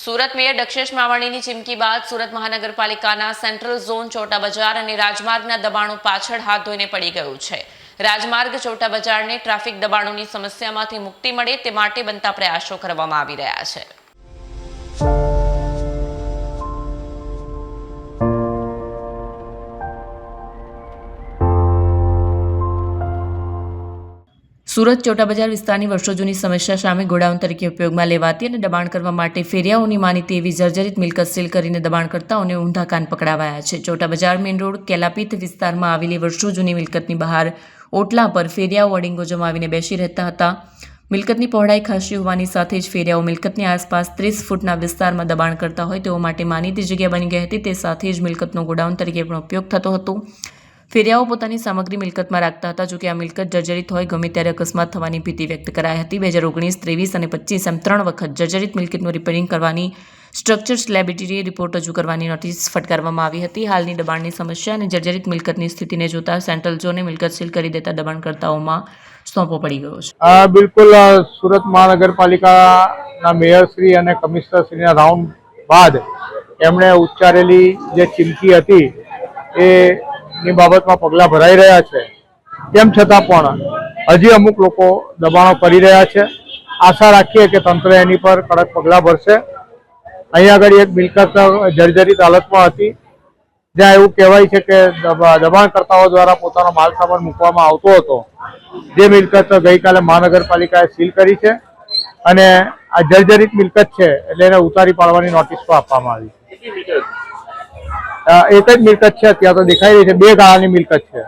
Surat mayor Dakshesh માવાણીની ચીમકી બાદ સુરત મહાનગરપાલિકાના સેન્ટ્રલ ઝોન ચોટા બજાર અને રાજમાર્ગના દબાણો પાછળ હાથ ધોઈને પડી ગયું છે. રાજમાર્ગ ચોટા બજારને ટ્રાફિક દબાણોની સમસ્યામાંથી મુક્તિ મળે તે માટે બનતા પ્રયાસો કરવામાં આવી રહ્યા છે. સુરત ચોટા બજાર વિસ્તારની વર્ષો જૂની સમસ્યા સામે ગોડાઉન તરીકે ઉપયોગમાં લેવાતી અને દબાણ કરવા માટે ફેરિયાઓની માનીતી એવી જર્જરિત મિલકત સીલ કરીને દબાણકર્તાઓને ઊંધા કાન પકડાવાયા છે. ચોટા બજાર મેઇન રોડ, કેલાપીથ વિસ્તારમાં આવેલી વર્ષો જૂની મિલકતની બહાર ઓટલા પર ફેરિયાઓ અડીંગો જમાવીને બેસી રહેતા હતા. મિલકતની પહોળાઈ ખાસી હોવાની સાથે જ ફેરિયાઓ મિલકતની આસપાસ ત્રીસ ફૂટના વિસ્તારમાં દબાણ કરતા હોય તેઓ માટે માનીતી જગ્યા બની ગઈ હતી. તે સાથે જ મિલકતનો ગોડાઉન તરીકે પણ ઉપયોગ થતો હતો. ફેરિયાઓ પોતાની સામગ્રી મિલકતમાં રાખતા હતા જોકે આ મિલકત જર્જરિત હોય ગમે ત્યારે અકસ્માત થવાની ભીતિ વ્યક્ત કરાઈ હતી. બે હજાર ઓગણીસ, ત્રેવીસ અને પચીસ એમ ત્રણ વખત જર્જરિત મિલકતનું રિપેરિંગ કરવાની સ્ટ્રક્ચર સ્લેબિલિટી રિપોર્ટ રજૂ કરવાની નોટિસ ફટકારવામાં આવી હતી. હાલની દબાણની સમસ્યા અને જર્જરિત મિલકતની સ્થિતિને જોતા સેન્ટ્રલ ઝોને મિલકત સીલ કરી દેતા દબાણકર્તાઓમાં સોંપો પડી ગયો છે. બિલકુલ સુરત મહાનગરપાલિકાના મેયરશ્રી અને કમિશનરશ્રીના રાઉન્ડ બાદ એમણે ઉચ્ચારેલી જે ચીમકી હતી, એ ની બાબતમાં પગલાં ભરાઈ રહ્યા છે. તેમ છતાં પણ હજી અમુક લોકો દબાણો કરી રહ્યા છે. આશા રાખીએ કે તંત્ર એની પર કડક પગલાં ભરશે. અહીંયા આગળ એક મિલકત જર્જરિત હાલતમાં હતી. જ્યાં એવું કહેવાય છે કે દબાણકર્તાઓ દ્વારા પોતાનો માલ સામાન મૂકવામાં આવતો હતો. જે મિલકત ગઈકાલે મહાનગરપાલિકાએ સીલ કરી છે. અને આ જર્જરિત મિલકત છે એટલે એને ઉતારી પાડવાની નોટિસ પણ આપવામાં આવી એક જ મિલકત છે અત્યારે તો દેખાઈ રહી છે બે ગાળાની મિલકત છે.